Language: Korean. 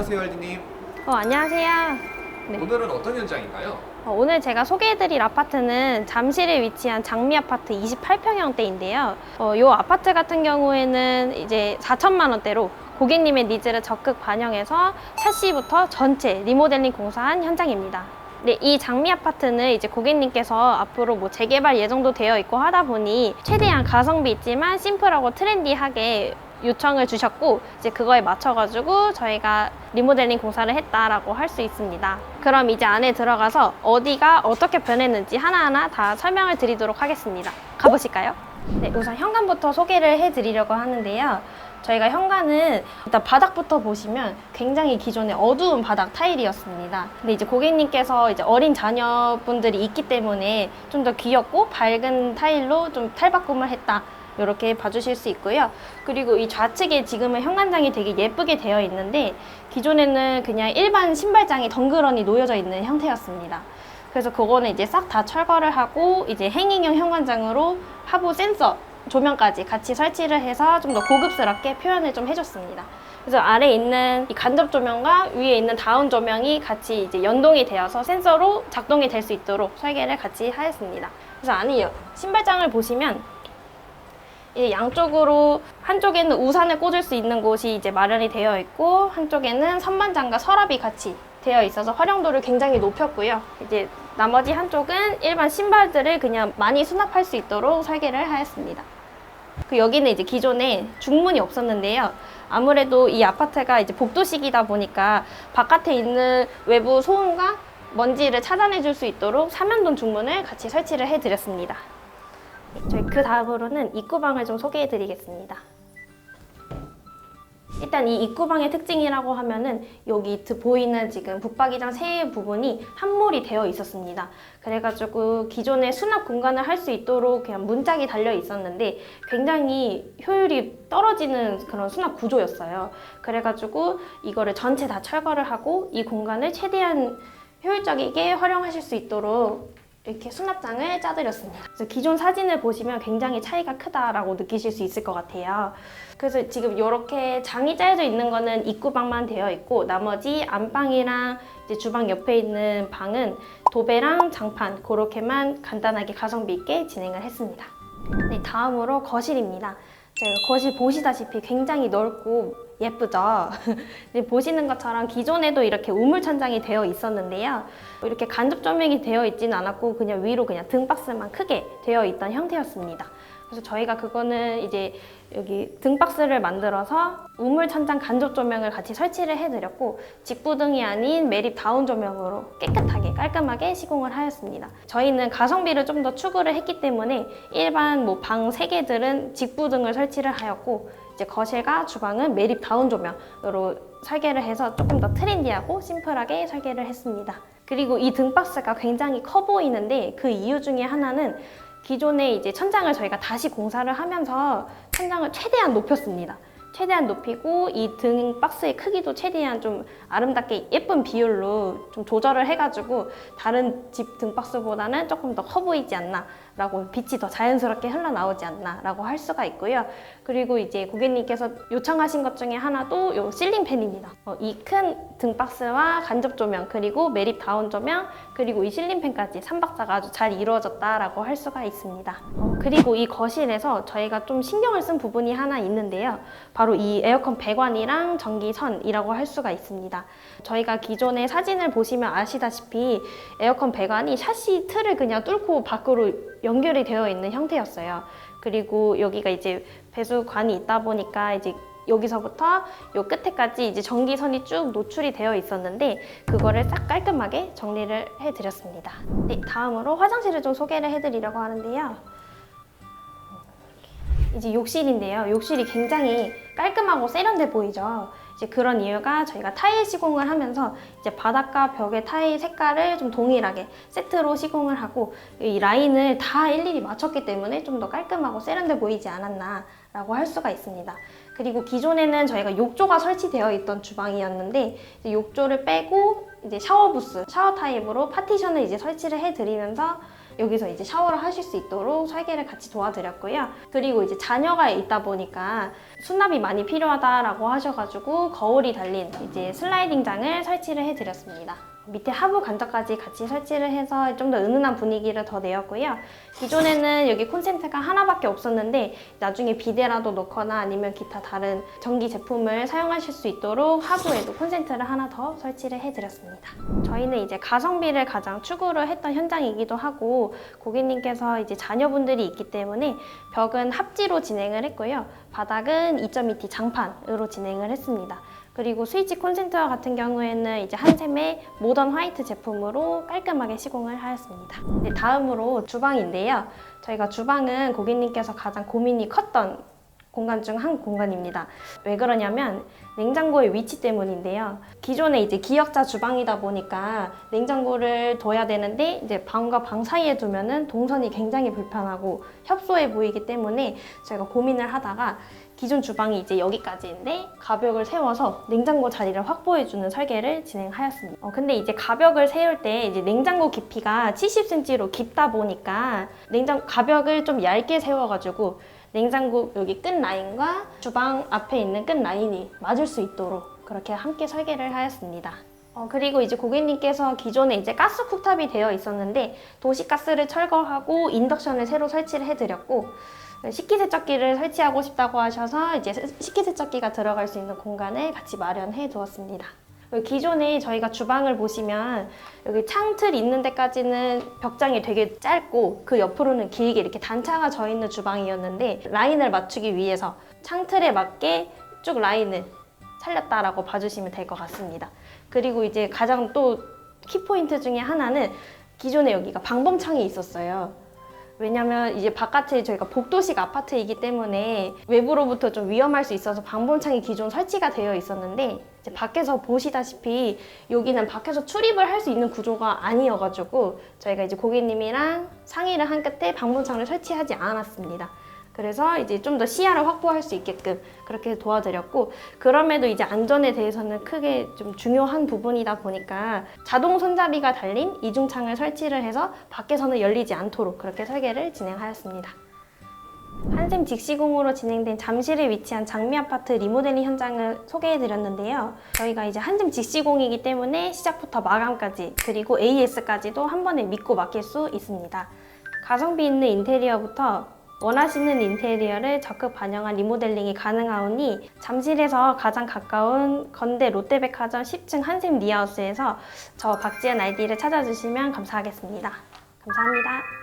안녕하세요, 할디님. 어, 안녕하세요. 네. 오늘은 어떤 현장인가요? 어, 오늘 제가 소개해드릴 아파트는 잠실에 위치한 장미 아파트 28평형대인데요. 어, 이 아파트 같은 경우에는 이제 4천만 원대로 고객님의 니즈를 적극 반영해서 샤시부터 전체 리모델링 공사한 현장입니다. 네, 이 장미 아파트는 이제 고객님께서 앞으로 뭐 재개발 예정도 되어 있고 하다 보니 최대한 가성비 있지만 심플하고 트렌디하게 요청을 주셨고 이제 그거에 맞춰가지고 저희가 리모델링 공사를 했다라고 할 수 있습니다. 그럼 이제 안에 들어가서 어디가 어떻게 변했는지 하나하나 다 설명을 드리도록 하겠습니다. 가보실까요? 네, 우선 현관부터 소개를 해드리려고 하는데요. 저희가 현관은 일단 바닥부터 보시면 굉장히 기존의 어두운 바닥 타일이었습니다. 근데 이제 고객님께서 이제 어린 자녀분들이 있기 때문에 좀 더 귀엽고 밝은 타일로 좀 탈바꿈을 했다. 이렇게 봐주실 수 있고요. 그리고 이 좌측에 지금은 현관장이 되게 예쁘게 되어 있는데 기존에는 그냥 일반 신발장이 덩그러니 놓여져 있는 형태였습니다. 그래서 그거는 이제 싹 다 철거를 하고 이제 행잉형 현관장으로 하부 센서 조명까지 같이 설치를 해서 좀 더 고급스럽게 표현을 좀 해줬습니다. 그래서 아래에 있는 이 간접 조명과 위에 있는 다운 조명이 같이 이제 연동이 되어서 센서로 작동이 될 수 있도록 설계를 같이 하였습니다. 그래서 안에 신발장을 보시면 이 양쪽으로 한쪽에는 우산을 꽂을 수 있는 곳이 이제 마련이 되어 있고 한쪽에는 선반장과 서랍이 같이 되어 있어서 활용도를 굉장히 높였고요. 이제 나머지 한쪽은 일반 신발들을 그냥 많이 수납할 수 있도록 설계를 하였습니다. 그 여기는 이제 기존에 중문이 없었는데요. 아무래도 이 아파트가 이제 복도식이다 보니까 바깥에 있는 외부 소음과 먼지를 차단해 줄 수 있도록 삼연동 중문을 같이 설치를 해 드렸습니다. 저희 그 다음으로는 입구방을 좀 소개해 드리겠습니다. 일단 이 입구방의 특징이라고 하면은 여기 드- 보이는 지금 붙박이장 세 부분이 함몰이 되어 있었습니다. 그래가지고 기존에 수납 공간을 할 수 있도록 그냥 문짝이 달려 있었는데 굉장히 효율이 떨어지는 그런 수납 구조였어요. 그래가지고 이거를 전체 다 철거를 하고 이 공간을 최대한 효율적이게 활용하실 수 있도록 이렇게 수납장을 짜드렸습니다. 그래서 기존 사진을 보시면 굉장히 차이가 크다라고 느끼실 수 있을 것 같아요. 그래서 지금 이렇게 장이 짜여져 있는 거는 입구방만 되어 있고 나머지 안방이랑 주방 옆에 있는 방은 도배랑 장판 그렇게만 간단하게 가성비 있게 진행을 했습니다. 네, 다음으로 거실입니다. 저희가 거실 보시다시피 굉장히 넓고 예쁘죠? 네, 보시는 것처럼 기존에도 이렇게 우물 천장이 되어 있었는데요. 이렇게 간접 조명이 되어 있지는 않았고 그냥 위로 그냥 등박스만 크게 되어 있던 형태였습니다. 그래서 저희가 그거는 이제 여기 등박스를 만들어서 우물 천장 간접 조명을 같이 설치를 해드렸고 직부등이 아닌 매립 다운 조명으로 깨끗하게 깔끔하게 시공을 하였습니다. 저희는 가성비를 좀 더 추구를 했기 때문에 일반 뭐방세 개들은 직부등을 설치를 하였고 이제 거실과 주방은 매립 다운 조명으로 설계를 해서 조금 더 트렌디하고 심플하게 설계를 했습니다. 그리고 이 등박스가 굉장히 커 보이는데 그 이유 중에 하나는 기존에 이제 천장을 저희가 다시 공사를 하면서 천장을 최대한 높였습니다. 최대한 높이고 이 등 박스의 크기도 최대한 좀 아름답게 예쁜 비율로 좀 조절을 해가지고 다른 집 등 박스보다는 조금 더 커 보이지 않나 라고 빛이 더 자연스럽게 흘러나오지 않나 라고 할 수가 있고요. 그리고 이제 고객님께서 요청하신 것 중에 하나도 요 실링 팬입니다. 어, 이큰 등 박스와 간접 조명 그리고 매립 다운 조명 그리고 이 실링 팬까지 3박자가 아주 잘 이루어졌다 라고 할 수가 있습니다. 어, 그리고 이 거실에서 저희가 좀 신경을 쓴 부분이 하나 있는데요. 바로 이 에어컨 배관이랑 전기선이라고 할 수가 있습니다. 저희가 기존의 사진을 보시면 아시다시피 에어컨 배관이 샤시 틀을 그냥 뚫고 밖으로 연결이 되어 있는 형태였어요. 그리고 여기가 이제 배수관이 있다 보니까 이제 여기서부터 요 끝에까지 이제 전기선이 쭉 노출이 되어 있었는데 그거를 싹 깔끔하게 정리를 해드렸습니다. 네, 다음으로 화장실을 좀 소개를 해드리려고 하는데요. 이제 욕실인데요. 욕실이 굉장히 깔끔하고 세련돼 보이죠. 이제 그런 이유가 저희가 타일 시공을 하면서 이제 바닥과 벽의 타일 색깔을 좀 동일하게 세트로 시공을 하고 이 라인을 다 일일이 맞췄기 때문에 좀 더 깔끔하고 세련돼 보이지 않았나 라고 할 수가 있습니다. 그리고 기존에는 저희가 욕조가 설치되어 있던 주방이었는데 욕조를 빼고 이제 샤워 부스, 샤워 타입으로 파티션을 이제 설치를 해드리면서 여기서 이제 샤워를 하실 수 있도록 설계를 같이 도와드렸고요. 그리고 이제 자녀가 있다 보니까 수납이 많이 필요하다라고 하셔가지고 거울이 달린 이제 슬라이딩장을 설치를 해드렸습니다. 밑에 하부 간접까지 같이 설치를 해서 좀 더 은은한 분위기를 더 내었고요. 기존에는 여기 콘센트가 하나밖에 없었는데 나중에 비데라도 넣거나 아니면 기타 다른 전기 제품을 사용하실 수 있도록 하부에도 콘센트를 하나 더 설치를 해드렸습니다. 저희는 이제 가성비를 가장 추구를 했던 현장이기도 하고 고객님께서 이제 자녀분들이 있기 때문에 벽은 합지로 진행을 했고요. 바닥은 2.2T 장판으로 진행을 했습니다. 그리고 스위치 콘센트와 같은 경우에는 이제 한샘의 모던 화이트 제품으로 깔끔하게 시공을 하였습니다. 네, 다음으로 주방인데요. 저희가 주방은 고객님께서 가장 고민이 컸던 공간 중 한 공간입니다. 왜 그러냐면 냉장고의 위치 때문인데요. 기존에 이제 기역자 주방이다 보니까 냉장고를 둬야 되는데 이제 방과 방 사이에 두면은 동선이 굉장히 불편하고 협소해 보이기 때문에 저희가 고민을 하다가 기존 주방이 이제 여기까지인데 가벽을 세워서 냉장고 자리를 확보해주는 설계를 진행하였습니다. 어, 근데 이제 가벽을 세울 때 이제 냉장고 깊이가 70cm로 깊다 보니까 냉장 가벽을 좀 얇게 세워가지고 냉장고 여기 끝 라인과 주방 앞에 있는 끝 라인이 맞을 수 있도록 그렇게 함께 설계를 하였습니다. 어, 그리고 이제 고객님께서 기존에 이제 가스 쿡탑이 되어 있었는데 도시가스를 철거하고 인덕션을 새로 설치를 해드렸고 식기세척기를 설치하고 싶다고 하셔서 이제 식기세척기가 들어갈 수 있는 공간을 같이 마련해 두었습니다. 기존에 저희가 주방을 보시면 여기 창틀 있는 데까지는 벽장이 되게 짧고 그 옆으로는 길게 이렇게 단차가 져 있는 주방이었는데 라인을 맞추기 위해서 창틀에 맞게 쭉 라인을 살렸다라고 봐주시면 될 것 같습니다. 그리고 이제 가장 또 키포인트 중에 하나는 기존에 여기가 방범창이 있었어요. 왜냐면 이제 바깥에 저희가 복도식 아파트이기 때문에 외부로부터 좀 위험할 수 있어서 방범창이 기존 설치가 되어 있었는데 이제 밖에서 보시다시피 여기는 밖에서 출입을 할 수 있는 구조가 아니어가지고 저희가 이제 고객님이랑 상의를 한 끝에 방범창을 설치하지 않았습니다. 그래서 이제 좀 더 시야를 확보할 수 있게끔 그렇게 도와드렸고 그럼에도 이제 안전에 대해서는 크게 좀 중요한 부분이다 보니까 자동 손잡이가 달린 이중창을 설치를 해서 밖에서는 열리지 않도록 그렇게 설계를 진행하였습니다. 한샘 직시공으로 진행된 잠실에 위치한 장미 아파트 리모델링 현장을 소개해드렸는데요. 저희가 이제 한샘 직시공이기 때문에 시작부터 마감까지 그리고 AS까지도 한 번에 믿고 맡길 수 있습니다. 가성비 있는 인테리어부터 원하시는 인테리어를 적극 반영한 리모델링이 가능하오니 잠실에서 가장 가까운 건대 롯데백화점 10층 한샘 리하우스에서 저 박지연 아이디를 찾아주시면 감사하겠습니다. 감사합니다.